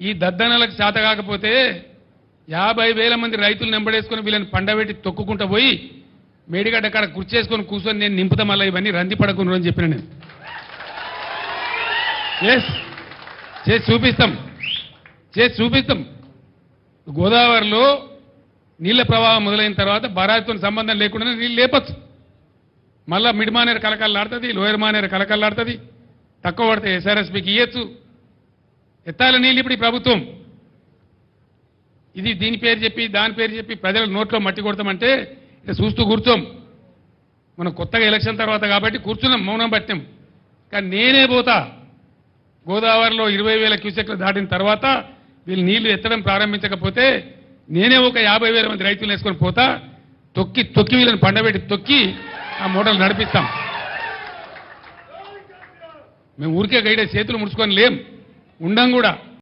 ఈ దద్దనలకు చేత కాకపోతే యాభై వేల మంది రైతులు నెంబడేసుకొని వీళ్ళని పండబెట్టి తొక్కుకుంటూ పోయి మేడిగడ్డ కాడ కుర్చేసుకొని కూర్చొని నేను నింపుతా మళ్ళీ ఇవన్నీ రంది పడకుండా అని చెప్పిన నేను. ఎస్ చేసి చూపిస్తాం. చేసి చూపిస్తాం. గోదావరిలో నీళ్ళ ప్రవాహం మొదలైన తర్వాత బరాయితో సంబంధం లేకుండా నీళ్ళు లేపచ్చు. మళ్ళా మిడ్ మానేరు కలకల్లాడుతుంది లోయర్ మానేరు కలకల్లాడుతుంది తక్కువ పడితే ఎస్ఆర్ఎస్పికి ఇయ్యచ్చు. ఎత్తాల నీళ్ళు ఇప్పుడు ఈ ప్రభుత్వం. ఇది దీని పేరు చెప్పి దాని పేరు చెప్పి ప్రజల నోట్లో మట్టి కొడతామంటే ఇక చూస్తూ కూర్చోం. మనం కొత్తగా ఎలక్షన్ తర్వాత కాబట్టి కూర్చున్నాం మౌనం పట్టాం కానీ నేనే పోతా. గోదావరిలో ఇరవై వేల క్యూసెక్లు దాటిన తర్వాత వీళ్ళు నీళ్ళు ఎత్తడం ప్రారంభించకపోతే నేనే ఒక యాభై వేల మంది రైతులు వేసుకొని పోతా. తొక్కి తొక్కి వీళ్ళని పండబెట్టి తొక్కి ఆ మూటలు నడిపిస్తాం. మేము ఊరికే గైడే చేతులు ముడుచుకొని లేం. ఉండం కూడా.